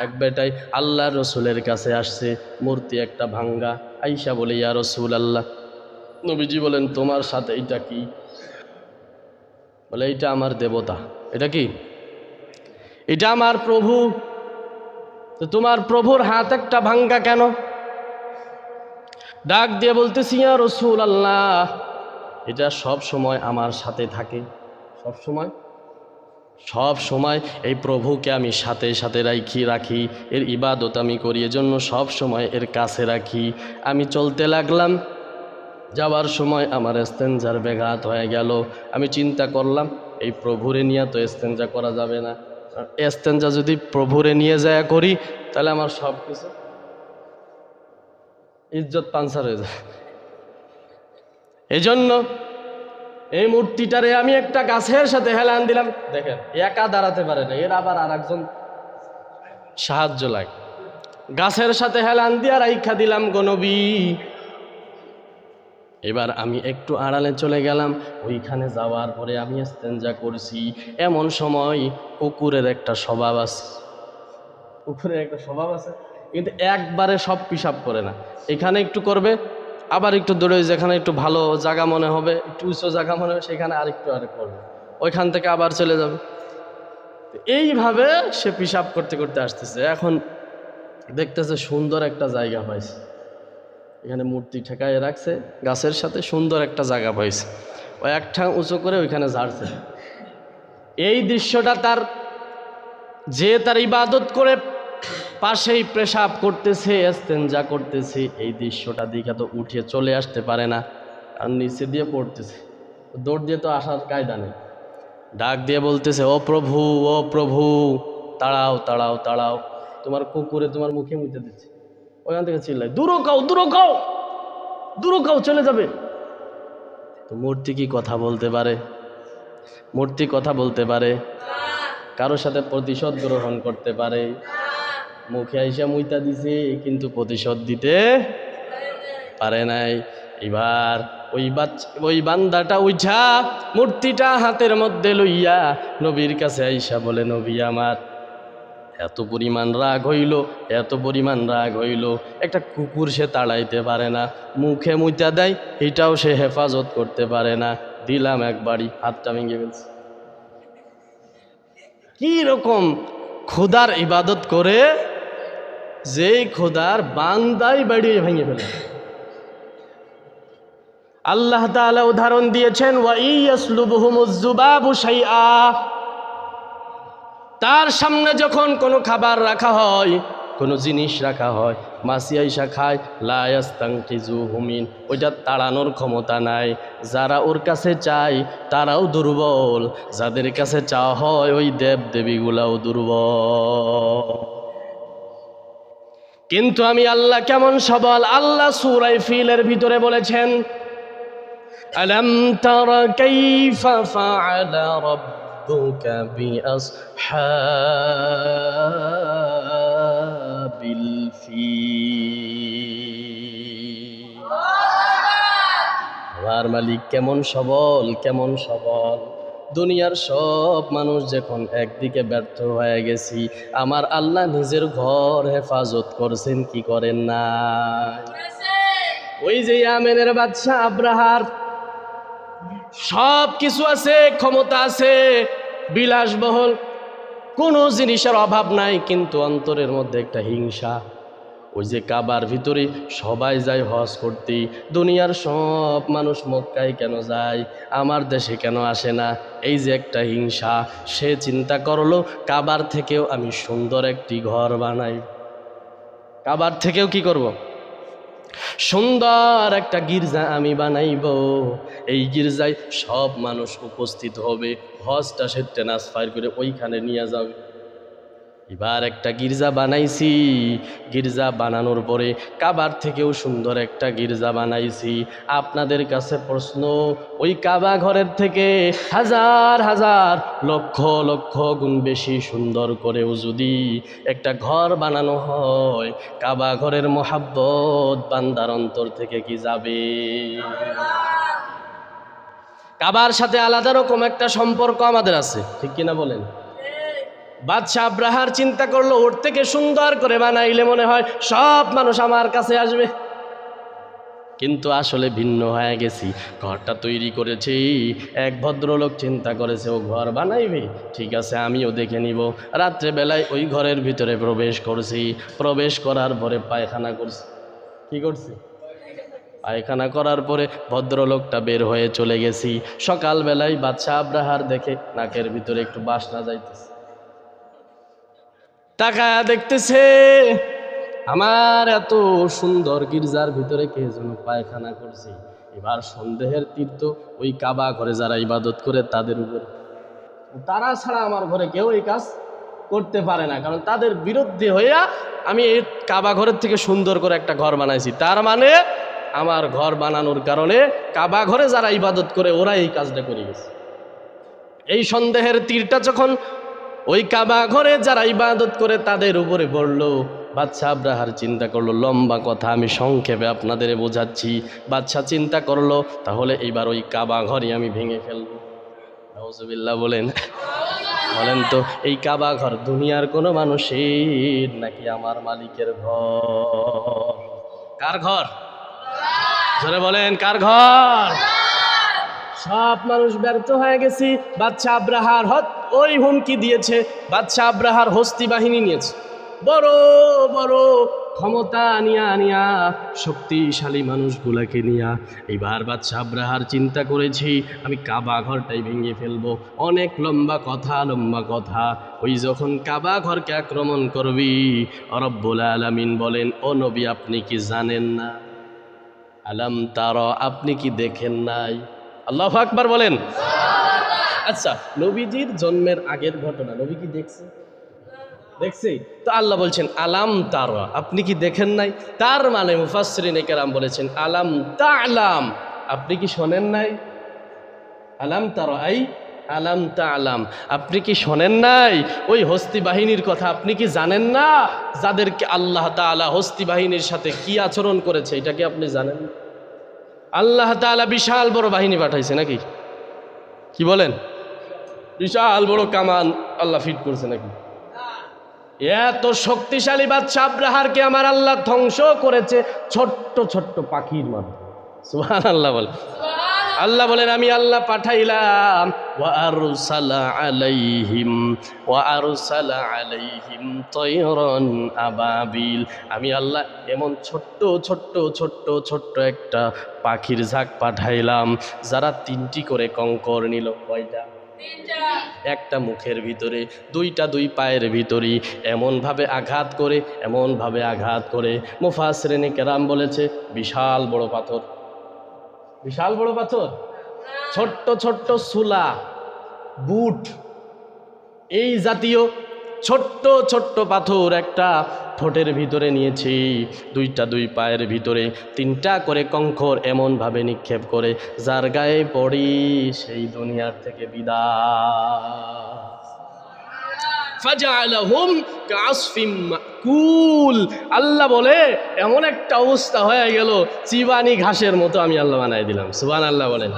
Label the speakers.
Speaker 1: এক বেটাই আল্লাহ রসুলের কাছে আসছে, মূর্তি একটা ভাঙ্গা। আইসা বলে, ইয়া রসুল আল্লাহ নবীজি বলেন, তোমার সাথে এইটা কি? বলে, এইটা আমার দেবতা। এটা কি? এটা আমার প্রভু। তো তোমার প্রভুর হাত একটা ভাঙ্গা কেন? ডাক দিয়ে বলতেছি, ইয়া রসুল আল্লাহ এটা সব সময় আমার সাথে থাকে। সব সময়? সব সময় এই প্রভুকে আমি সাথে সাথে রাখি রাখি। এর ইবাদত আমি করি, এজন্য সব সময় এর কাছে রাখি। আমি চলতে লাগলাম, যাওয়ার সময় আমার এস্তেঞ্জার ব্যাঘাত হয়ে গেল। আমি চিন্তা করলাম, এই প্রভুরে নিয়ে তো এস্তেঞ্জা করা যাবে না। এস্তেঞ্জা যদি প্রভুরে নিয়ে যায় করি, তাহলে আমার সব কিছু ইজ্জত পাঞ্চার হয়ে যায় এই জন্য এই মূর্তিটারে আমি একটা গাছের সাথে হেলান দিলাম। দেখেন। একা দাঁড়াতে পারে না এর আবার আর একজন সাহায্য লাগে। গাছের সাথে হেলান দিয়া রাইখা দিলাম গনবী এবার আমি একটু আড়ালে চলে গেলাম ওইখানে যাওয়ার পরে আমি স্তেঞ্জা করছি। এমন সময় কুকুরের একটা স্বভাব আছে। কুকুরের একটা স্বভাব আছে কিন্তু একবারে সব পিসাব করে না। এখানে একটু করবে। আবার একটু দূরে যেখানে একটু ভালো জায়গা মনে হবে, একটু উঁচু জায়গা মনে হবে, সেখানে আরেকটু আরেক করবে। ওইখান থেকে আবার চলে যাবে। এইভাবে সে পিসাব করতে করতে আসতেছে। এখন দেখতেছে সুন্দর একটা জায়গা পাইছে। এখানে মূর্তি ঠেকায় রাখছে, গাছের সাথে সুন্দর একটা জায়গা পাইছে। ও এক ঠাং উঁচু করে ওইখানে ঝাড়ছে। এই দৃশ্যটা তার যে তার ইবাদত করে পাশেই পেশাব করতেছে এস্তেঞ্জা করতেছে। এই দৃশ্যটা দিকে তো উঠে চলে আসতে পারে না। আর নিচে দিয়ে পড়তেছে। দৌড় দিয়ে তো আসার কায়দা নেই। ডাক দিয়ে বলতেছে, ও প্রভু ও প্রভু, তাড়াও তাড়াও তাড়াও। তোমার কুকুরে তোমার মুখে মুখে দিচ্ছে। ওখান থেকে চিল্লাই দূরো কাও দূরো কাও দূরো কাও, চলে যাবে। তো মূর্তি কি কথা বলতে পারে? মূর্তি কথা বলতে পারে? কারোর সাথে প্রতিশোধ গ্রহণ করতে পারে? মুখে আইসা মুইতা দিছে, কিন্তু প্রতিশোধ দিতে পারে নাই। এবার ওই বাচ্চা, ওই বান্দাটা উঠা মূর্তিটা হাতের মধ্যে লইয়া নবীর কাছে আইসা বলে, নবী আমার, এত পরিমাণ রাগ হইল, এত পরিমাণ রাগ হইল। একটা কুকুর সে তাড়াইতে পারে না, মুখে মুইতা দেয়, এটাও সে হেফাজত করতে পারে না। দিলাম একবারই হাতটা ভেঙে ফেলছে। কি রকম খোদার ইবাদত করে যেই খোদার বান্দাই বাড়িয়ে ভেঙে ফেলে। আল্লাহ তাআলা উদাহরণ দিয়েছেন তার সামনে যখন কোনো খাবার রাখা হয়, কোনো জিনিস রাখা হয়, মাসি আইসা খায় লায়াস্তাংকিজু হুমিন ওইটা তাড়ানোর ক্ষমতা নাই। যারা ওর কাছে চায়, তারাও দুর্বল। যাদের কাছে চাওয়া হয়, ওই দেব দেবীগুলাও দুর্বল। কিন্তু আমি আল্লাহ কেমন সবল? আল্লাহ সুরাই ফিলের ভিতরে বলেছেন আলম তারা কাইফা ফাআলা রাব্বুকা বিআসহাবিল ফিল। আমার মালিক কেমন সবল? কেমন সবল? দুনিয়ার সব মানুষ যখন একদিকে ব্যর্থ হয়ে গেছি, আমার আল্লাহ নিজের ঘর হেফাজত করছেন, কি করেন না ওই যে আমেনের বাদশাহ আব্রাহার, সব কিছু আছে, ক্ষমতা আছে, বিলাসবহুল, কোনো জিনিসের অভাব নাই, কিন্তু অন্তরের মধ্যে একটা হিংসা। ওই যে কাবার ভিতরে সবাই যায় হজ করতে। দুনিয়ার সব মানুষ মক্কায় কেন যায়? আমার দেশে কেন আসে না? এই যে একটা হিংসা। সে চিন্তা করল, কাবার থেকেও আমি সুন্দর একটি ঘর বানাই। কাবার থেকেও কি করব। সুন্দর একটা গির্জা আমি বানাইব। এই গির্জায় সব মানুষ উপস্থিত হবে। হজটা সে ট্রান্সফার করে ওইখানে নিয়ে যাবে। এবার একটা গির্জা বানাইছি। গির্জা বানানোর পরে কাবার থেকেও সুন্দর একটা গির্জা বানাইছি। আপনাদের কাছে প্রশ্ন, ওই কাবা ঘরের থেকে হাজার হাজার, লক্ষ লক্ষ গুণ বেশি সুন্দর করেও যদি একটা ঘর বানানো হয়, কাবা ঘরের মোহাব্বত বান্দার অন্তর থেকে কি যাবে? কাবার সাথে আলাদা রকম একটা সম্পর্ক আমাদের আছে, ঠিক কিনা বলেন? বাদশাহ আব্রাহার চিন্তা করল, ওর থেকে সুন্দর করে বানাইলে মনে হয় সব মানুষ আমার কাছে আসবে। কিন্তু আসলে ভিন্ন হয়ে গেছি। ঘরটা তৈরি করেছি, এক ভদ্রলোক চিন্তা করেছে, ও ঘর বানাইবে? ঠিক আছে, আমিও দেখে নিব। রাত্রেবেলায় ওই ঘরের ভিতরে প্রবেশ করছি। প্রবেশ করার পরে পায়খানা করছি। কি করছি? পায়খানা করার পরে ভদ্রলোকটা বের হয়ে চলে গেছি। সকালবেলায় বাদশাহ আব্রাহার দেখে নাকের ভিতরে একটু বাসনা যাইতেছে। তাকায়া দেখতেছে, আমার এত সুন্দর গির্জার ভিতরে কে যেন পায়খানা করছে। এবার সন্দেহের তীর্থ ওই কাবা ঘরে যারা ইবাদত করে তাদের উপর। তারা ছাড়া আমার ঘরে কেউ এই কাজ করতে পারে না, কারণ তাদের বিরুদ্ধে হইয়া আমি এই কাবা ঘরের থেকে সুন্দর করে একটা ঘর বানাইছি। তার মানে আমার ঘর বানানোর কারণে কাবা ঘরে যারা ইবাদত করে ওরা এই কাজটা করে গেছে। এই সন্দেহের তীরটা যখন ওই কাবা ঘরে যারা ইবাদত করে তাদের উপরে পড়ল। বাচ্চা আব্রাহার চিন্তা করল, লম্বা কথা, আমি সংক্ষেপে আপনাদের বোঝাচ্ছি। বাচ্চা চিন্তা করল, তাহলে এইবার ওই কাবা ঘরই আমি ভেঙে ফেলব। নওজুবিল্লাহ বলেন বলেন তো, এই কাবা ঘর দুনিয়ার কোনো মানুষের নাকি আমার মালিকের ঘর? কার ঘর? জোরে বলেন, কার ঘর? সব মানুষ ব্যর্থ হয়ে গেছি। বাচ্চা আব্রাহার হত ওই হুমকি দিয়েছে বাচ্চা আব্রাহার হস্তি বাহিনী নিয়েছে। বড় বড় ক্ষমতা নিয়া নিয়া শক্তিশালী মানুষগুলাকে নিয়া এইবার বাচ্চা আব্রাহার চিন্তা করেছি, আমি কাবা ঘরটাই ভেঙে ফেলব। অনেক লম্বা কথা লম্বা কথা। ওই যখন কাবা ঘরকে আক্রমণ করবি, অরব্বুল আলামিন বলেন, ও নবী, আপনি কি জানেন না? আলাম তার, আপনি কি দেখেন নাই? আল্লাহ আকবার বলেন। আচ্ছা নবীজির জন্মের আগের ঘটনা, নবী কি দেখছে? দেখছি? তো আল্লাহ বলছেন, আলাম তার। আপনি কি দেখেন নাই? তার মানে মুফাসরিন কেরাম বলেছেন, আলাম তা আলাম আপনি কি শোনেন নাই? আলাম তার আই, আলাম তা আলাম আপনি কি শোনেন নাই? ওই হস্তি বাহিনীর কথা আপনি কি জানেন না? যাদেরকে আল্লাহ তাআলা হস্তি বাহিনীর সাথে কি আচরণ করেছে, এটা কি আপনি জানেন? আল্লাহ তাআলা বিশাল বড় বাহিনী পাঠাইছে নাকি? কি বলেন? বিশাল বড় কামান আল্লাহ ফিট করছে নাকি? এত শক্তিশালী বাদশা আব্রাহারকে আমার আল্লাহ ধ্বংস করেছে ছোট্ট ছোট্ট পাখির মাধ্যমে সুহান আল্লাহ বলে আল্লাহ বলেন আমি আল্লাহ পাঠাইলাম। আলাইহিম আলাইহিম আবাবিল। আমি আল্লাহ এমন ছোট্ট ছোট্ট ছোট্ট ছোট্ট একটা পাখির ঝাঁক পাঠাইলাম যারা তিনটি করে কঙ্কর নিল কয়টা? একটা মুখের ভিতরে, দুইটা দুই পায়ের ভিতরে এমনভাবে আঘাত করে, এমনভাবে আঘাত করে। মুফা শ্রেণি কেরাম বলেছে, বিশাল বড় পাথর। বিশাল বড় পাথর? ছোট্ট ছোট্ট সুলা, বুট। এই জাতীয় ছোট্ট ছোট্ট পাথর একটা ঠোঁটের ভিতরে নিয়েছি। দুইটা দুই পায়ের ভিতরে, তিনটা করে কঙ্কর এমনভাবে নিক্ষেপ করে, যার গায়ে পড়ি সেই দুনিয়ার থেকে বিদায়। ফাজআলাহুম কাসফিম মাকুল। আল্লাহ বলে, এমন একটা অবস্থা হয়ে গেল, চিবানি ঘাসের মতো আমি আল্লাহ বানাই দিলাম। সুবহান আল্লাহ বলেন।